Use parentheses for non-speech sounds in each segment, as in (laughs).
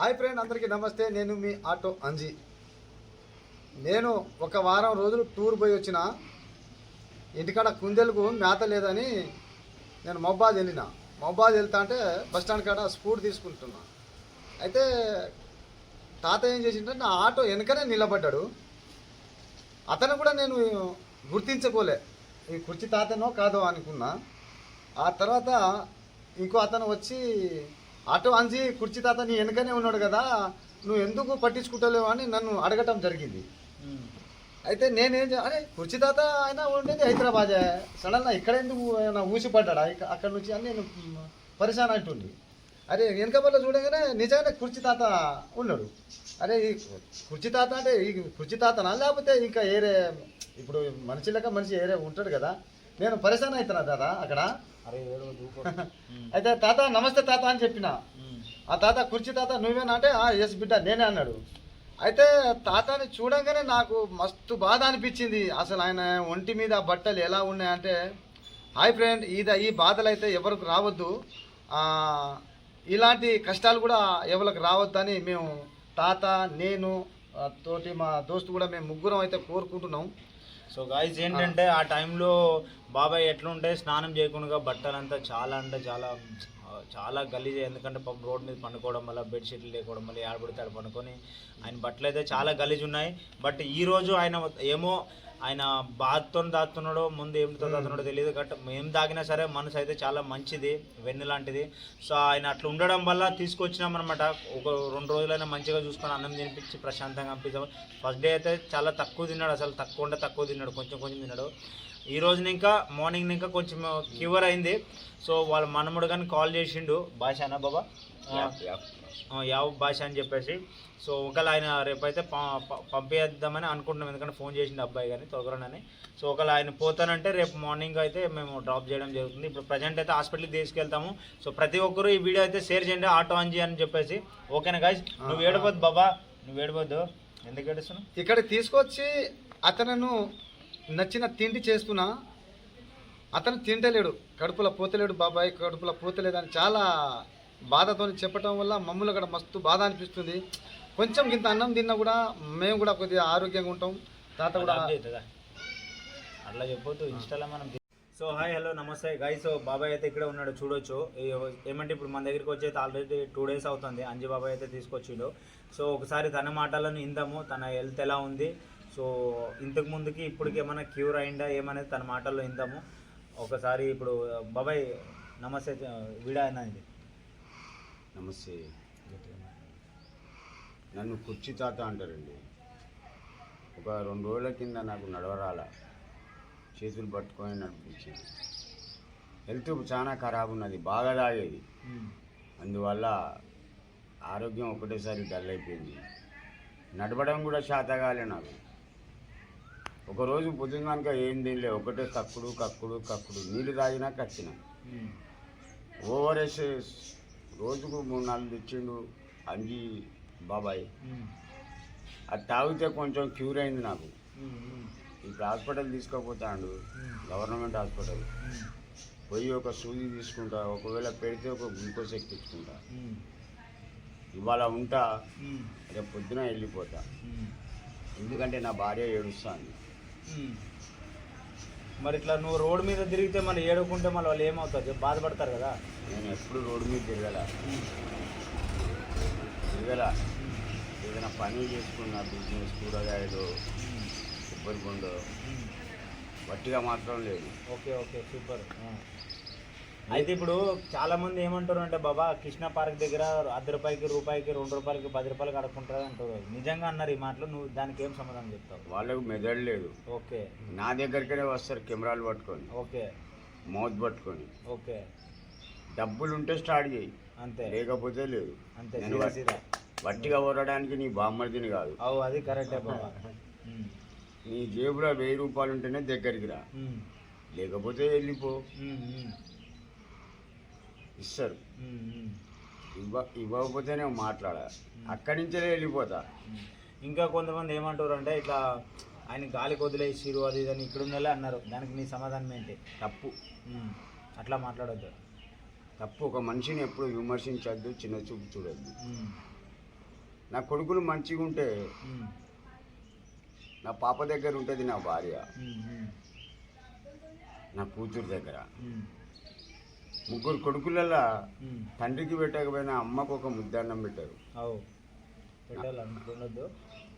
Hi friend అందరికీ నమస్తే. నేను మీ ఆటో అంజీ. నేను ఒక వారం రోజులు టూర్ పోయి వచ్చిన ఇంటికాడ కుందేలకు మేత లేదని నేను మొబ్బాద్ వెళ్ళిన. మొబ్బాద్ వెళ్తా అంటే బస్ స్టాండ్ కాడ స్కూట్ తీసుకుంటున్నా. అయితే తాత ఏం చేసిందంటే నా ఆటో వెనకనే నిలబడ్డాడు. అతను కూడా నేను గుర్తించుకోలే. ఈ కుర్చీ తాతనో కాదో అనుకున్నా. ఆ తర్వాత ఇంకో అతను వచ్చి ఆటో అంజి కుర్చీ తాత నీ వెనకనే ఉన్నాడు కదా నువ్వు ఎందుకు పట్టించుకుంటలేవు అని నన్ను అడగటం జరిగింది. అయితే నేనేం చే- అరే కుర్చీ తాత ఆయన ఉండేది హైదరాబాదే. సడన్గా ఇక్కడ ఎందుకు ఏమైనా ఊసిపడ్డా అక్కడ నుంచి అని నేను పరిశాన్ అంటుంది. అరే వెనక వల్ల చూడగానే నిజంగానే కుర్చీ తాత ఉన్నాడు. అరే ఈ కుర్చీ తాత అంటే ఈ కుర్చీ తాతనా? లేకపోతే ఇంకా ఏరే ఇప్పుడు మనిషి లెక్క మనిషి ఏరే ఉంటాడు కదా. నేను పరిశాన్ అవుతున్నా తాత అక్కడ. (laughs) అయితే తాత నమస్తే తాత అని చెప్పిన. ఆ తాత కుర్చీ తాత నువ్వేనా అంటే "ఆ, ఎస్ బిడ్డ నేనే అన్నాడు. అయితే తాతని చూడంగానే నాకు మస్తు బాధ అనిపించింది. అసలు ఆయన ఒంటి మీద బట్టలు ఎలా ఉన్నాయంటే హాయ్ ఫ్రెండ్ ఇది ఈ బాధలు అయితే ఎవరికి రావద్దు. ఇలాంటి కష్టాలు కూడా ఎవరికి రావద్దని మేము తాత నేను తోటి మా దోస్తు కూడా మేము ముగ్గురం అయితే కోరుకుంటున్నాం. సో గాయస్ ఏంటంటే ఆ టైంలో బాబాయ్ ఎట్లుంటే స్నానం చేయకుండా బట్టలంతా చాలా అంటే చాలా చాలా గలీజ్ ఎందుకంటే పాపం రోడ్ మీద పండుకోవడం వల్ల బెడ్షీట్లు లేకపోవడం వల్ల ఆడబడితే ఆడ పండుకొని ఆయన బట్టలు అయితే చాలా గలీజ్ ఉన్నాయి. బట్ ఈ రోజు ఆయన ఏమో ఆయన బాధతో దాస్తున్నాడో ముందు ఏమితో దాస్తున్నాడో తెలియదు. బట్ మేము దాగినా సరే మనసు అయితే చాలా మంచిది వెన్ను లాంటిది. సో ఆయన అట్లా ఉండడం వల్ల తీసుకొచ్చినాం అనమాట ఒక రెండు రోజులైనా మంచిగా చూసుకొని అన్నం తినిపించి ప్రశాంతంగా పంపించాం ఫస్ట్ డే అయితే చాలా తక్కువ తిన్నాడు. అసలు తక్కువ ఉంటే తక్కువ తిన్నాడు. కొంచెం కొంచెం తిన్నాడు. ఈ రోజున ఇంకా మార్నింగ్ ఇంకా కొంచెం క్యూర్ అయింది. సో వాళ్ళ మనముడు కానీ కాల్ చేసిండు భాషనా బాబా? ఆ, యావ్ భాష అని చెప్పేసి. సో ఒకవేళ ఆయన రేపైతే ప- ప- పంపేద్దామని అనుకుంటున్నాం. ఎందుకంటే ఫోన్ చేసిండు అబ్బాయి కానీ త్వరగానే సో ఒకవేళ ఆయన పోతానంటే రేపు మార్నింగ్ అయితే మేము డ్రాప్ చేయడం జరుగుతుంది. ఇప్పుడు ప్రజెంట్ అయితే హాస్పిటల్కి తీసుకెళ్తాము. సో ప్రతి ఒక్కరు ఈ వీడియో అయితే షేర్ చేయండి. ఆటో అంజీ అని చెప్పేసి. ఓకేనా గాయస్ నువ్వు ఏడవద్దు బాబా. నువ్వు ఏడవద్దు. ఎందుకు ఏడుస్తున్నావు? ఇక్కడ తీసుకొచ్చి అతను నచ్చిన తిండి చేస్తున్నా అతను తింటలేడు కడుపులో పోతలేడు బాబాయ్ కడుపులో పోతలేడు అని చాలా బాధతో చెప్పటం వల్ల మమ్మల్ని అక్కడ మస్తు బాధ అనిపిస్తుంది. కొంచెం ఇంత అన్నం తిన్నా కూడా మేము కూడా కొద్దిగా ఆరోగ్యంగా ఉంటాం. తాత కూడా? అట్లా చెప్పొద్దు ఇన్స్టాలో మనం సో హాయ్ హలో నమస్తే గాయ్ సో బాబాయ్ అయితే ఇక్కడే ఉన్నాడు చూడొచ్చు. ఏమంటే ఇప్పుడు మన దగ్గరికి వచ్చి అయితే ఆల్రెడీ టూ డేస్ అవుతుంది. అంజీ బాబాయ్ అయితే తీసుకొచ్చిండు. సో ఒకసారి తన మాటలను ఇందాము తన హెల్త్ ఎలా ఉంది? సో ఇంతకు ముందుకి ఇప్పటికి ఏమైనా క్యూర్ అయిందా? ఏమనేది తన మాటల్లో ఇందాము ఒకసారి ఇప్పుడు బాబాయ్ నమస్తే వీడా అయినా ఇది. నమస్తే. నన్ను కుర్చీ తాత అంటారండి. ఒక రెండు రోజుల కింద నాకు నడవరాల. చేతులు పట్టుకొని నడిపించింది హెల్త్ చాలా ఖరాబ్ ఉన్నది బాగా తాగేది. అందువల్ల ఆరోగ్యం ఒకటేసారి డల్ అయిపోయింది. నడవడం కూడా శాతగాలే నాకు. ఒకరోజు పొద్దున్న ఏం తినలే ఒకటే కక్కుడు కక్కుడు కక్కుడు. నీళ్ళు తాగినా కక్కిన ఓఆర్ఎస్ రోజుకు మూడు నాలుగు తెచ్చిండు అంజీ బాబాయ్. అది తాగితే కొంచెం క్యూర్ అయింది నాకు. ఇప్పుడు హాస్పిటల్ తీసుకోపోతాడు గవర్నమెంట్ హాస్పిటల్. పోయి ఒక సూది తీసుకుంటా ఒకవేళ పెడితే ఒక గ్లూకోజ్ ఎక్కించుకుంటా ఇవాళ ఉంటా రేపు పొద్దున వెళ్ళిపోతా. ఎందుకంటే నా భార్య ఏడుస్తాను మరి ఇట్లా నువ్వు రోడ్ మీద తిరిగితే మళ్ళీ ఏడుకుంటే మళ్ళీ వాళ్ళు ఏమవుతుంది బాధపడతారు కదా. నేను ఎప్పుడు రోడ్డు మీద తిరగల. తిరగల. ఏదైనా పని చేసుకున్న బిజినెస్ కూరగాయలు కొబ్బరి బొండు వట్టిగా మాత్రం లేదు. Okay okay super. అయితే ఇప్పుడు చాలా మంది ఏమంటారు అంటే బాబా కృష్ణ పార్క్ దగ్గర అర్ధ రూపాయికి రూపాయికి రెండు రూపాయలకి పది రూపాయలకి అడుక్కుంటారు అంటారు. నిజంగా అన్నారు ఈ మాటలు నువ్వు దానికి ఏం సమాధానం చెప్తావు? వాళ్ళకు మెదడు లేదు. ఓకే. నా దగ్గరికనే వస్తారు కెమెరాలు పట్టుకొని. ఓకే. మౌత్ పట్టుకొని. ఓకే. డబ్బులు ఉంటే స్టార్ట్ చేయి. అంతే. లేకపోతే లేదు. అంతే. వట్టిగా ఓడడానికి నీ బామ్మర్దిని కాదు. అవు అది కరెక్టే బాబా. (laughs) నీ జేబులో వెయ్యి రూపాయలు ఉంటేనే దగ్గరికి రా. లేకపోతే వెళ్ళిపో. ఇస్తారు. ఇవ్వ ఇవ్వకపోతేనే మాట్లాడాలి. అక్కడి నుంచే వెళ్ళిపోతా. ఇంకా కొంతమంది ఏమంటారు అంటే ఇట్లా ఆయన గాలికి వదిలేసిరు అది ఇది అని ఇక్కడ ఉన్నలే అన్నారు. దానికి నీ సమాధానం ఏంటి? తప్పు. అట్లా మాట్లాడొద్దు. తప్పు. ఒక మనిషిని ఎప్పుడు విమర్శించద్దు చిన్న చూపు చూడొద్దు. నా కొడుకులు మంచిగా ఉంటే నా పాప దగ్గర ఉంటుంది నా భార్య. నా కూతురు దగ్గర. ముగ్గురు కొడుకులలో. తండ్రికి పెట్టకపోయినా అమ్మకు ఒక ముద్దన్నం పెట్టారు.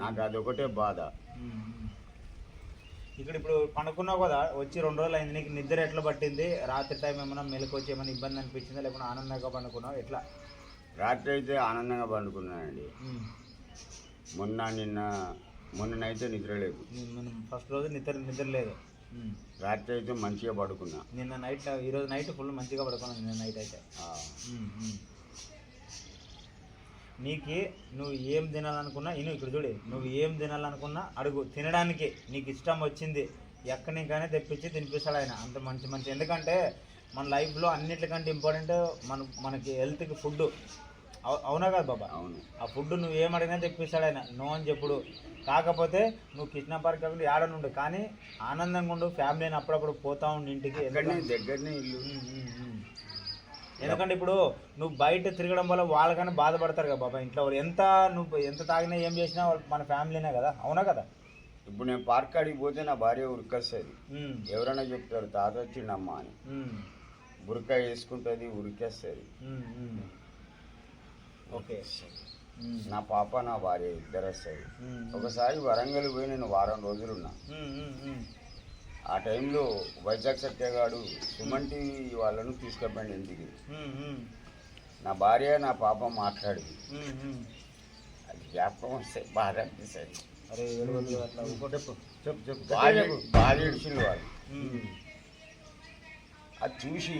నాకు అదొకటే బాధ. ఇక్కడ ఇప్పుడు పనుకున్నావు కదా వచ్చి రెండు రోజులు అయింది. నీకు నిద్ర ఎట్లా పట్టింది? రాత్రి టైం ఏమైనా మెలకు వచ్చి ఏమైనా ఇబ్బంది అనిపించిందా? లేకపోతే ఆనందంగా పనుకున్నావు ఎట్లా? రాత్రి అయితే ఆనందంగా పండుకున్నానండి. మొన్న నిన్న మొన్ననైతే నిద్ర లేదు. ఫస్ట్ రోజు నిద్ర నిద్ర లేదు. రాత్రి అయితే మంచిగా పడుకున్నా. నిన్న నైట్ ఈరోజు నైట్ ఫుల్ మంచిగా పడుకున్నాను నిన్న నైట్ అయితే. నీకు నువ్వు ఏం తినాలనుకున్నా ఇను ఇక్కడ చూడు నువ్వు ఏం తినాలనుకున్నా అడుగు. తినడానికి నీకు ఇష్టం వచ్చింది ఎక్కడి కానీ తెప్పించి తినిపిస్తాడు ఆయన. అంత మంచి మంచి. ఎందుకంటే మన లైఫ్లో అన్నిటికంటే ఇంపార్టెంట్ మన మనకి హెల్త్కి ఫుడ్ అవునా కదా బాబా? అవును. ఆ ఫుడ్ నువ్వు ఏం అడిగినా తెప్పిస్తాడు ఆయన. నో అని చెప్పుడు. కాకపోతే నువ్వు కృష్ణ పార్క్ కాకుండా ఏడనుండు కానీ ఆనందంగా ఉండు ఫ్యామిలీని అప్పుడప్పుడు పోతా ఉండు ఇంటికి. దగ్గరనే ఇల్లు. ఎందుకంటే ఇప్పుడు నువ్వు బయట తిరగడం వల్ల వాళ్ళకన్నా బాధపడతారు కదా బాబా ఇంట్లో వాళ్ళు. ఎంత నువ్వు ఎంత తాగినా ఏం చేసినా వాళ్ళు మన ఫ్యామిలీనే కదా? అవునా కదా? ఇప్పుడు నేను పార్క్ కాడికి పోతే నా భార్య ఉరికేస్తుంది. ఎవరైనా చెప్తారు తాత వచ్చిండమ్మా అని. ఉమ్, బురక వేసుకుంటుంది ఉరికేస్తుంది. ఓకే. నా పాప నా భార్య ఇద్దరు వస్తుంది ఉమ్, ఒకసారి వరంగల్ పోయి నేను వారం రోజులున్నా. ఆ టైంలో వైజాగ్ సత్యగాడు సుమన్ టీవీ వాళ్ళను తీసుకెళ్ళండి ఇంటికి. నా భార్య నా పాప మాట్లాడింది. అది జ్ఞాపకం వస్తే బాధ అనిపిస్తుంది. ఏడ్చింది వాళ్ళు అది చూసి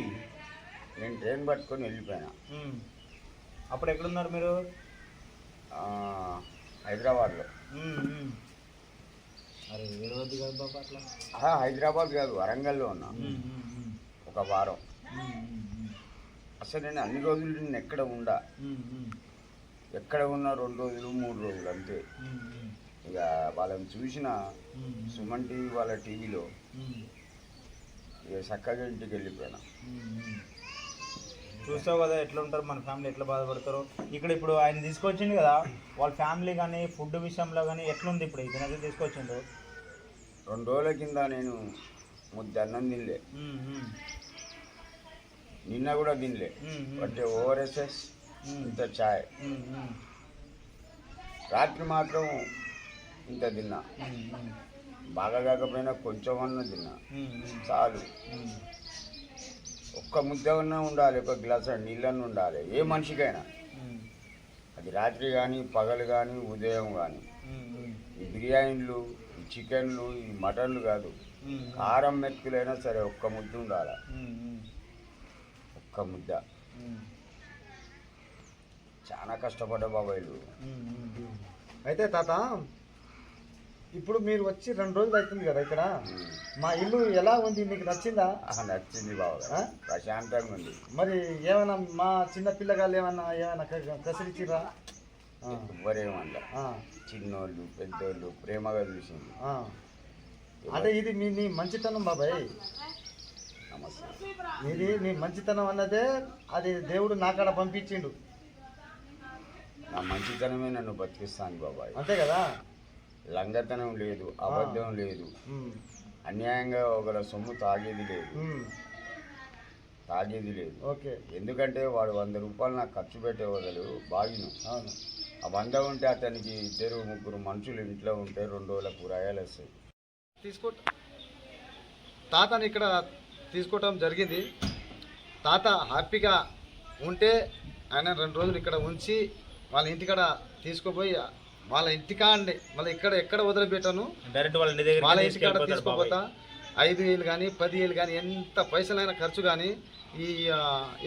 నేను ట్రైన్ పట్టుకొని వెళ్ళిపోయినా. అప్పుడు ఎక్కడున్నారు మీరు ఆ, హైదరాబాద్లో. అరే ఏడవద్దు కదా బాబా అట్లా ఆహా, హైదరాబాద్ కాదు వరంగల్లో ఉన్నా. ఒక వారం. అసలు నేను అన్ని రోజులు నేను ఎక్కడ ఉండా. ఎక్కడ ఉన్నా రెండు రోజులు మూడు రోజులు అంతే. ఇక వాళ్ళని చూసిన సుమన్ టీవీ వాళ్ళ టీవీలో ఇక చక్కగా ఇంటికి వెళ్ళిపోయినా. చూస్తావు కదా ఎట్లా ఉంటారు మన ఫ్యామిలీ ఎట్లా బాధపడతారు. ఇక్కడ ఇప్పుడు ఆయన తీసుకొచ్చిండు కదా వాళ్ళ ఫ్యామిలీ కానీ ఫుడ్ విషయంలో కానీ ఎట్లుంది ఇప్పుడు ఇతనైతే తీసుకొచ్చిండు? రెండు రోజుల కింద నేను ముద్ద అన్నం తినలే. నిన్న కూడా తినలే. అంటే ఓఆర్ఎస్ఎస్ ఇంత ఛాయ్. రాత్రి మాత్రం ఇంత తిన్నా. బాగా కాకపోయినా కొంచెం అన్న తిన్నా. చాలు. ఒక్క ముద్ద అన్నా ఉండాలి ఒక గ్లాస్ నీళ్ళన్న ఉండాలి. ఏ మనిషికైనా. అది రాత్రి కానీ పగలు కానీ ఉదయం కానీ ఈ బిర్యానీలు ఈ చికెన్లు ఈ మటన్లు కాదు. కారం మెతుకులైనా సరే ఒక్క ముద్ద ఉండాలి. ఒక్క ముద్ద. చాలా కష్టపడ్డ బాబాయిలు అయితే తాత ఇప్పుడు మీరు వచ్చి రెండు రోజులు అవుతుంది కదా ఇక్కడ? మా ఇల్లు ఎలా ఉంది? మీకు నచ్చిందా? నచ్చింది బాబు? ప్రశాంతంగా ఉంది. మరి ఏమైనా మా చిన్న పిల్లగాళ్ళు ఏమన్నా ఏమైనా కసిరిచ్చిరా ఆ, చిన్నోళ్ళు పెద్దోళ్ళు ప్రేమగా చూసింది. అంటే ఇది మీ నీ మంచితనం బాబాయ్. నమస్తే. ఇది నీ మంచితనం అన్నదే అది దేవుడు నాకాడ పంపించిండు. నా మంచితనమే నన్ను బతికిస్తాను బాబాయ్. అంతే కదా? లంగతనం లేదు అబద్ధం లేదు. అన్యాయంగా ఒకళ్ళ సొమ్ము తాగేది లేదు. తాగేది లేదు. ఓకే. ఎందుకంటే వాడు వంద రూపాయలు నాకు ఖర్చు పెట్టే వదలు బాగిను. అవును. ఆ వంద ఉంటే అతనికి ఇద్దరు ముగ్గురు మనుషులు ఇంట్లో ఉంటే రెండు రోజుల కూరగాయలు వస్తాయి. తీసుకో తాతని ఇక్కడ తీసుకోవటం జరిగింది. తాత హ్యాపీగా ఉంటే ఆయన రెండు రోజులు ఇక్కడ ఉంచి వాళ్ళ ఇంటికాడ తీసుకుపోయి వాళ్ళ ఇంటికాండి మళ్ళీ ఇక్కడ ఎక్కడ వదిలిపెట్టాను? డైరెక్ట్ వాళ్ళ ఇంటి దగ్గర వాళ్ళ ఇంటికాడ తీసుకుపోతా. ఐదు వేలు కానీ పది వేలు కానీ ఎంత పైసలైన ఖర్చు కానీ ఈ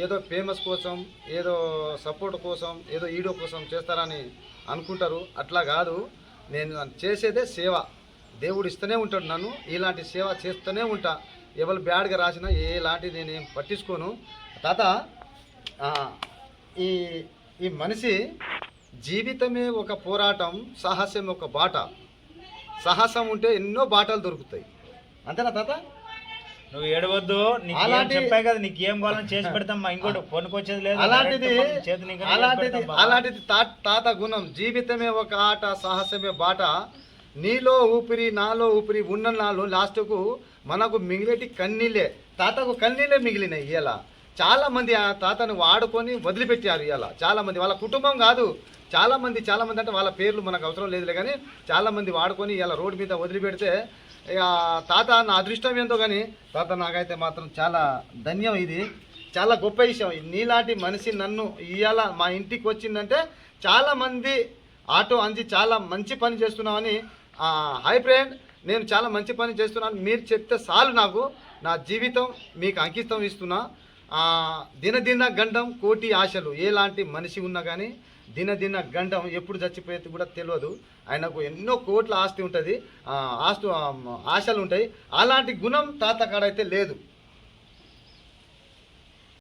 ఏదో ఫేమస్ కోసం ఏదో సపోర్ట్ కోసం ఏదో ఈడో కోసం చేస్తారని అనుకుంటారు. అట్లా కాదు. నేను చేసేదే సేవ. దేవుడు ఇస్తూనే ఉంటాడు నన్ను. ఇలాంటి సేవ చేస్తూనే ఉంటా. ఎవరు బ్యాడ్గా రాసినా ఎలాంటి నేనేం పట్టించుకోను. తాత ఈ ఈ మనిషి జీవితమే ఒక పోరాటం సాహసం ఒక బాట. సాహసం ఉంటే ఎన్నో బాటలు దొరుకుతాయి. అంతేనా తాత? నువ్వు ఏడవద్దు అలాంటి- చెప్పా కదా నీకు ఏం కావాలని చేసి పెడతాం ఇంకోటి కొనుక్కొచ్చేది లేదు అలాంటిది అలాంటిది. అలాంటిది తాత గుణం జీవితమే ఒక ఆట సాహసమే బాట. నీలో ఊపిరి నాలో ఊపిరి ఉన్న నాలో లాస్ట్కు మనకు మిగిలేటి కన్నీళ్ళే. తాతకు కన్నీళ్ళే మిగిలినాయి ఇవాళ చాలా మంది ఆ తాతను వాడుకొని వదిలిపెట్టారు ఇవాళ. చాలా మంది వాళ్ళ కుటుంబం కాదు. చాలా మంది చాలా మంది అంటే వాళ్ళ పేర్లు మనకు అవసరం లేదులే కానీ చాలా మంది వాడుకొని ఇలా రోడ్డు మీద వదిలిపెడితే ఇక తాత నా అదృష్టం ఏందో కానీ తాత నాకైతే మాత్రం చాలా ధన్యం ఇది. చాలా గొప్ప విషయం. నీలాంటి మనిషి నన్ను ఇవాళ మా ఇంటికి వచ్చిందంటే చాలా మంది ఆటో అంది చాలా మంచి పని చేస్తున్నామని హై ఫ్రెండ్ నేను చాలా మంచి పని చేస్తున్నాను. మీరు చెప్తే చాలు నాకు. నా జీవితం మీకు అంకితం ఇస్తున్నా. దినదిన గండం కోటి ఆశలు. ఎలాంటి మనిషి ఉన్నా కానీ దినదిన గండం ఎప్పుడు చచ్చిపోయేది కూడా తెలియదు ఆయనకు ఎన్నో కోట్ల ఆస్తి ఉంటుంది. ఆస్తు ఆశలు ఉంటాయి. అలాంటి గుణం తాత కాడైతే లేదు.